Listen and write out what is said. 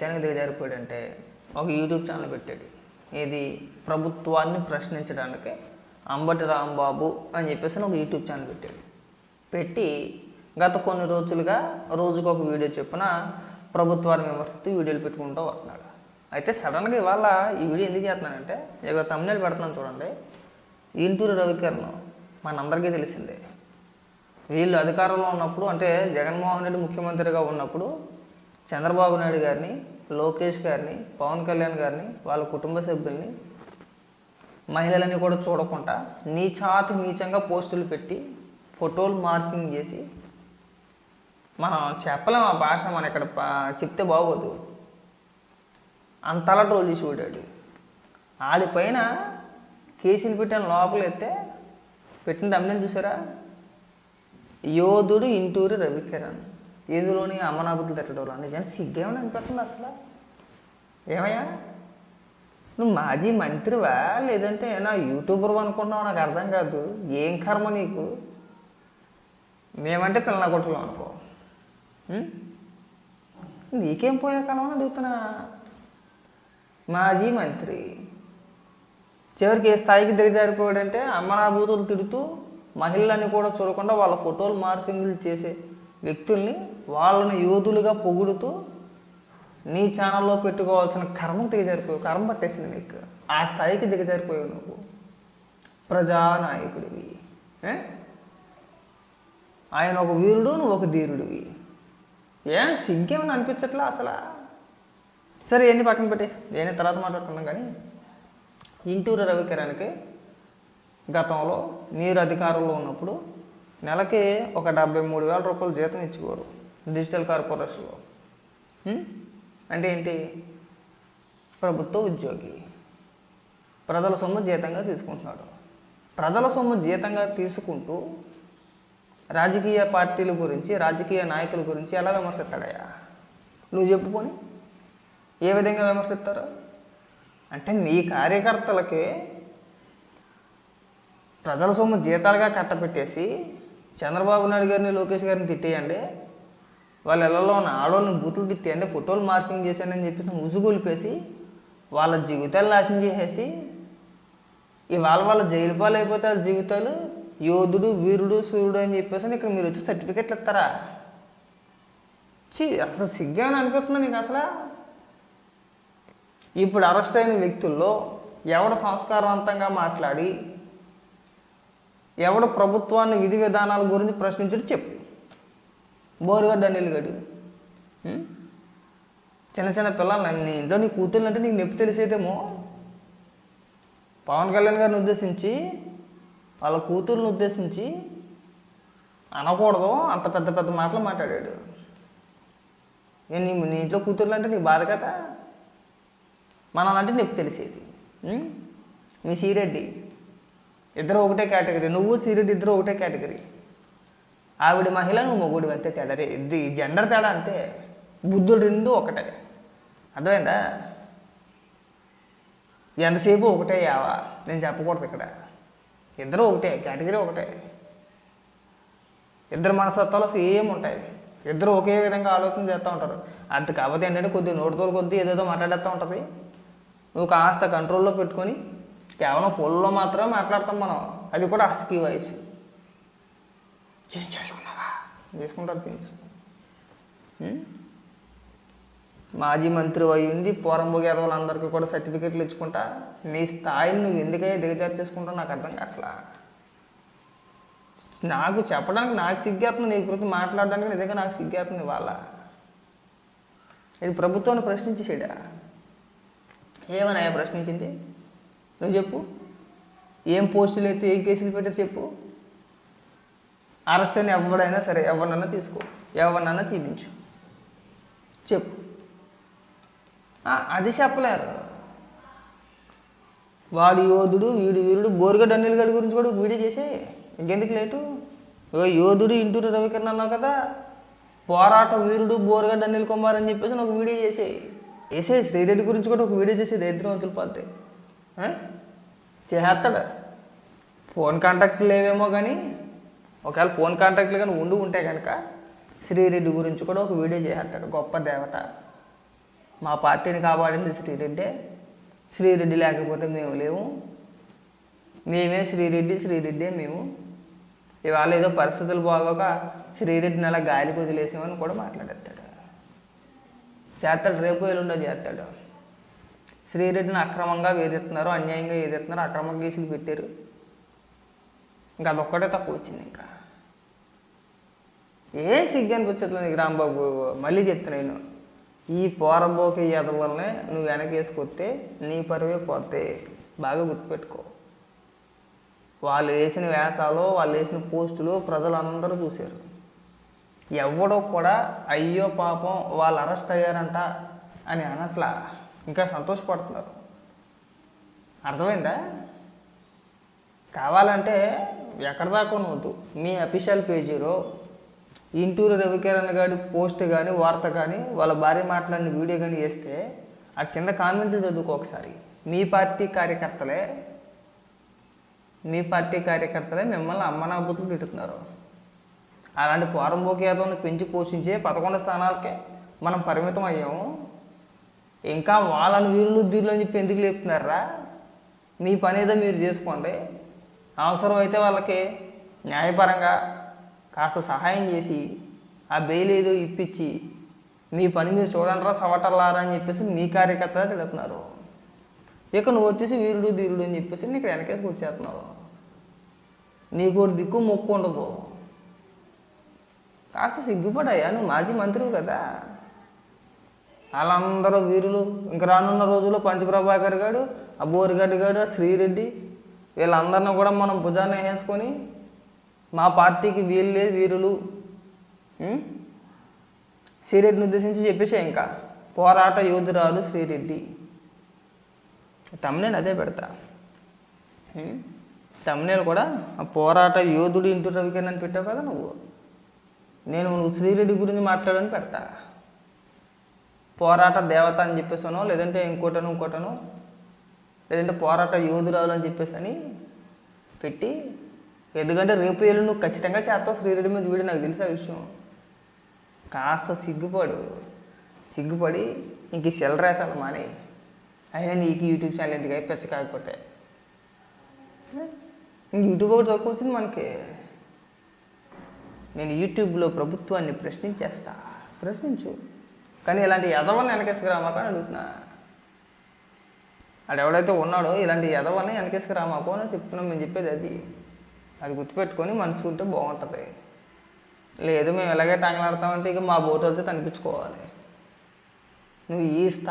నీచానికి దిగజారిపోయాడంటే ఒక YouTube channel పెట్టాడు. ఇది ప్రభుత్వాన్ని ప్రశ్నించడానికి అంబటి రాంబాబు అని చెప్పేసి ఒక యూట్యూబ్ ఛానల్ పెట్టాడు. పెట్టి గత కొన్ని రోజులుగా రోజుకు ఒక వీడియో చొప్పున ప్రభుత్వాన్ని విమర్శిస్తూ వీడియోలు పెట్టుకుంటూ వస్తున్నాడు. అయితే సడన్గా ఇవాళ ఈ వీడియో ఎందుకు చేస్తున్నానంటే ఇక తమిళ పెడుతున్నాను చూడండి. ఇంటూరు రవికిరణ్ మనందరికీ తెలిసిందే. వీళ్ళు అధికారంలో ఉన్నప్పుడు అంటే జగన్మోహన్ రెడ్డి ముఖ్యమంత్రిగా ఉన్నప్పుడు చంద్రబాబు నాయుడు గారిని లోకేష్ గారిని పవన్ కళ్యాణ్ గారిని వాళ్ళ కుటుంబ సభ్యుల్ని మహిళలని కూడా చూడకుండా నీచాతి నీచంగా పోస్టులు పెట్టి ఫోటోలు మార్కింగ్ చేసి మనం చెప్పలేం ఆ భాష మన ఇక్కడ పా- చెప్తే బాగోదు. అంతలా ట్రోల్ చేసి చూడాడు ఆడిపైన కేసులు పెట్టిన లోపలైతే పెట్టిన తమిళం చూసారా? యోధుడు ఇంటూరు రవికిరణ్. ఏదిలోని అమ్మనాబుద్ధులు తిట్టడం నిజంగా సిగ్గేమని అనిపిస్తుంది అసలు. ఏమయ్యా? నువ్వు మాజీ మంత్రివా? లేదంటే నా యూట్యూబర్ అనుకుంటున్నావు? నాకు అర్థం కాదు. ఏం కర్మ నీకు? మేమంటే పిల్లల కొట్టలు అనుకో. నీకేం పోయే కాలం అని అడుగుతున్నా. మాజీ మంత్రి. చివరికి ఏ స్థాయికి దిగజారిపోయాడంటే అమ్మనాభూతులు తిడుతూ మహిళలని కూడా చూడకుండా వాళ్ళ ఫోటోలు మార్కింగ్లు చేసే వ్యక్తుల్ని వాళ్ళని యోధులుగా పొగుడుతూ నీ ఛానల్లో పెట్టుకోవాల్సిన కర్మ దిగజారిపోయావు. కర్మ పట్టేసింది నీకు. ఆ స్థాయికి దిగజారిపోయావు నువ్వు. ప్రజానాయకుడివి. ఆయన ఒక వీరుడు నువ్వు ఒక ధీరుడివి. ఏం? సిగ్గేమని అనిపించట్లా అసలు? సరే ఎన్ని పక్కన పెట్టి. నేను తర్వాత మాట్లాడుకున్నాం కానీ ఇంటూరు రవికిరణ్కి గతంలో మీరు అధికారంలో ఉన్నప్పుడు నెలకి ఒక డెబ్బై మూడు వేల రూపాయలు జీతం ఇచ్చేవారు డిజిటల్ కార్పొరేషన్లో. అంటే ఏంటి? ప్రభుత్వ ఉద్యోగి. ప్రజల సొమ్ము జీతంగా తీసుకుంటున్నాడు. ప్రజల సొమ్ము జీతంగా తీసుకుంటూ రాజకీయ పార్టీల గురించి రాజకీయ నాయకుల గురించి ఎలా విమర్శిస్తాడయ్యా? నువ్వు చెప్పుకొని ఏ విధంగా విమర్శిస్తారు? అంటే మీ కార్యకర్తలకి ప్రజల సొమ్ము జీతాలుగా కట్టపెట్టేసి చంద్రబాబు నాయుడు గారిని లోకేష్ గారిని తిట్టేయండి. వాళ్ళ ఇళ్ళలో ఉన్న ఆడవాళ్ళని బూతులు తిట్టేయండి ఫోటోలు మార్కింగ్ చేశానని చెప్పేసి ఉసుగులిపేసి వాళ్ళ జీవితాలు నాశనం చేసేసి ఇవాళ వాళ్ళ జైలు పాలైపోతే వాళ్ళ జీవితాలు యోధుడు వీరుడు సూర్యుడు అని చెప్పేసి అని ఇక్కడ మీరు వచ్చి సర్టిఫికెట్లు ఇస్తారా? చీ అసలు సిగ్గాని అనిపిస్తుంది నీకు అసలు. ఇప్పుడు అరెస్ట్ అయిన వ్యక్తుల్లో ఎవడ సంస్కారవంతంగా మాట్లాడి ఎవడు ప్రభుత్వాన్ని విధి విధానాల గురించి ప్రశ్నించడు చెప్పు. బోరుగడ్డ అనిల్ గడు చిన్న చిన్న పిల్లలు నీ ఇంట్లో నీ కూతుర్లు అంటే నీకు నొప్పి తెలిసేదేమో. పవన్ కళ్యాణ్ గారిని ఉద్దేశించి వాళ్ళ కూతుర్ని ఉద్దేశించి అనకూడదు అంత పెద్ద పెద్ద మాటలు మాట్లాడాడు. నేను నీ నీ ఇంట్లో కూతుర్లు అంటే నీకు బాధ కదా? మనల్ని నొప్పి తెలిసేది. మీ శ్రీరెడ్డి ఇద్దరు ఒకటే కేటగిరీ. నువ్వు సీరెడ్డి ఇద్దరు ఒకటే కేటగిరీ. ఆవిడ మహిళ నువ్వు మొగుడు అంతే తేడా. ఇది జెండర్ తేడా అంతే. బుద్ధుడు రెండు ఒకటే. అర్థమైందా? ఎంతసేపు ఒకటే యావా? నేను చెప్పకూడదు ఇక్కడ. ఇద్దరు ఒకటే కేటగిరీ ఒకటే. ఇద్దరు మనస్తత్వాలు సేమ్ ఉంటాయి. ఇద్దరు ఒకే విధంగా ఆలోచన చేస్తూ ఉంటారు. అది కాకపోతే ఏంటంటే కొద్ది నోటితోలు కొద్ది ఏదేదో మాట్లాడేస్తూ ఉంటుంది. నువ్వు కాస్త కంట్రోల్లో పెట్టుకొని కేవలం ఫోన్లో మాత్రమే మాట్లాడతాం మనం. అది కూడా హస్కీ వాయిస్. చేంజ్ చేసుకున్నావా? చేసుకుంటారు చేంజ్. మాజీ మంత్రి అయి ఉంది పోరంబోగి వాళ్ళందరికీ కూడా సర్టిఫికెట్లు ఇచ్చుకుంటా. నీ స్థాయిని నువ్వు ఎందుకయ్యా దిగజారు చేసుకుంటావు? నాకు అర్థం కావట్లా. నాకు చెప్పడానికి నాకు సిగ్గేస్తుంది నీ గురించి మాట్లాడడానికి నిజంగా నాకు సిగ్గేస్తుంది వాళ్ళ ఇది ప్రభుత్వాన్ని ప్రశ్నించేసాడా ఏమన్నా ప్రశ్నించింది? నువ్వు చెప్పు. ఏం పోస్టులు అయితే ఏం కేసులు పెట్టారు చెప్పు. అరెస్ట్ అని ఎవడైనా సరే ఎవరినన్నా తీసుకో. ఎవరినన్నా చూపించు. చెప్పు. అది చెప్పలేరు. వాడు యోధుడు వీడు వీరుడు బోరుగడ్డ అనిల్ గడి గురించి కూడా ఒక వీడియో చేసే ఇంకెందుకు లేటు? ఓ యోధుడు ఇంటూరు రవికరణ అన్నావు కదా. పోరాట వీరుడు బోరుగడ్డ అనిల్ కుమార్ అని చెప్పేసి ఒక వీడియో చేసే వేసే శ్రీరెడ్డి గురించి కూడా ఒక వీడియో చేసేది దరిద్రవంతులు వదిలిపోతే చేస్తాడు ఫోన్ కాంటాక్ట్ లేవేమో కానీ ఒకవేళ ఫోన్ కాంటాక్ట్లు కానీ ఉండి ఉంటే కనుక శ్రీరెడ్డి గురించి కూడా ఒక వీడియో చేస్తాడు గొప్ప దేవత. మా పార్టీని కాపాడింది శ్రీరెడ్డి. శ్రీరెడ్డి లేకపోతే మేము లేవు మేమే శ్రీరెడ్డి శ్రీరెడ్డి మేము. ఇవాళ ఏదో పరిస్థితులు బాగోక శ్రీరెడ్డిని అలా గాలికి వదిలేసామని కూడా మాట్లాడేస్తాడు. చేస్తాడు. రేపు ఎల్లుండో చేస్తాడు. శ్రీరెడ్డిని అక్రమంగా వేధిస్తున్నారు అన్యాయంగా వేధిస్తున్నారు అక్రమ కేసులు పెట్టారు. ఇంకా అదొక్కటే తక్కువ వచ్చింది ఇంకా. ఏ సిగ్గానికి అనిపించట్లేదు నీకు రాంబాబు? మళ్ళీ చెప్తున్నా నేను. ఈ పోరబోకే ఎదల వల్లనే నువ్వు వెనకేసుకొస్తే నీ పరువే పోతే. బాగా గుర్తుపెట్టుకో. వాళ్ళు వేసిన వేషాలు వాళ్ళు వేసిన పోస్టులు ప్రజలందరూ చూశారు. ఎవడో కూడా అయ్యో పాపం వాళ్ళు అరెస్ట్ అయ్యారంట అని అనట్లా. ఇంకా సంతోషపడుతున్నారు. అర్థమైందా? కావాలంటే ఎక్కడ దాకా వద్దు మీ అఫీషియల్ పేజీలో ఇంటూరు రవికిరణ్ గారి పోస్ట్ కానీ వార్త కానీ వాళ్ళ భార్య మాట్లాడిన వీడియో కానీ వేస్తే ఆ కింద కామెంట్లు చదువుకో ఒకసారి. మీ పార్టీ కార్యకర్తలే మీ పార్టీ కార్యకర్తలే మిమ్మల్ని అమ్మనాబుతులు తిట్టుతున్నారు అలాంటి పోరంబోకి యాదవ్ని పెంచి పోషించే పదకొండు స్థానాలకే మనం పరిమితం అయ్యాము. ఇంకా వాళ్ళని వీళ్ళు దీళ్ళు అని చెప్పి ఎందుకు లేపుతున్నారా? మీ పని ఏదో మీరు చేసుకోండి. అవసరం అయితే వాళ్ళకి న్యాయపరంగా కాస్త సహాయం చేసి ఆ బెయిల్ ఏదో ఇప్పించి మీ పని మీరు చూడండిరా సవటల్లారా అని చెప్పేసి మీ కార్యకర్తలు తిడుతున్నారు. ఇక నువ్వు వచ్చేసి వీరుడు ధీరుడు అని చెప్పేసి నీకు వెనకేసి వచ్చేస్తున్నావు నీకు ఒకటి దిక్కు మొక్కు ఉండదు. కాస్త సిగ్గుపడయ్యా నువ్వు మాజీ మంత్రివు కదా. వాళ్ళందరూ వీరులు. ఇంక రానున్న రోజుల్లో పంచప్రభాకర్ గారు ఆ బోరిగడ్డి గారు ఆ శ్రీరెడ్డి వీళ్ళందరినీ కూడా మనం భుజాన్ని వేసుకొని మా పార్టీకి వీళ్ళే వీరులు. శ్రీరెడ్డిని ఉద్దేశించి చెప్పేసే ఇంకా. పోరాట యోధురాలు శ్రీరెడ్డి. తమ్నేలు అదే పెడతా. తమ్నేలు కూడా ఆ పోరాట యోధుడు ఇంటూ రవికిరణ్ అని పెట్టావు కదా నువ్వు. నేను నువ్వు శ్రీరెడ్డి గురించి మాట్లాడని పెడతా. పోరాట దేవత అని చెప్పేసాను లేదంటే ఇంకోటను ఇంకోటను లేదంటే పోరాట యోధురాలు అని చెప్పేసి అని పెట్టి ఎందుకంటే రేపు ఏళ్ళు నువ్వు ఖచ్చితంగా చేస్తావు శ్రీరెడ్డి మీద వీడు నాకు తెలిసే విషయం. కాస్త సిగ్గుపడు. సిగ్గుపడి ఇంక సెల్ రేసాలి మానే. అయినా నీకు యూట్యూబ్ ఛానల్ ఎందుకు పెచ్చ కాకపోతే? యూట్యూబ్ ఒకటి తక్కువ వచ్చింది మనకి. నేను యూట్యూబ్లో ప్రభుత్వాన్ని ప్రశ్నించేస్తా. ప్రశ్నించు. కానీ ఇలాంటి ఎదవల్ని వెనకేసుకురామాక అని అడుగుతున్నా. ఆడు ఎవడైతే ఉన్నాడో ఇలాంటి ఎదవల్ని వెనకేసుకురామాకు అని చెప్తున్నాం మేము చెప్పేది అది. అది గుర్తుపెట్టుకొని మనసు ఉంటే బాగుంటుంది. లేదు మేము ఎలాగైతే తంగలాడతామంటే ఇక మా బోటు వచ్చి తనిపించుకోవాలి. నువ్వు ఈ స్థా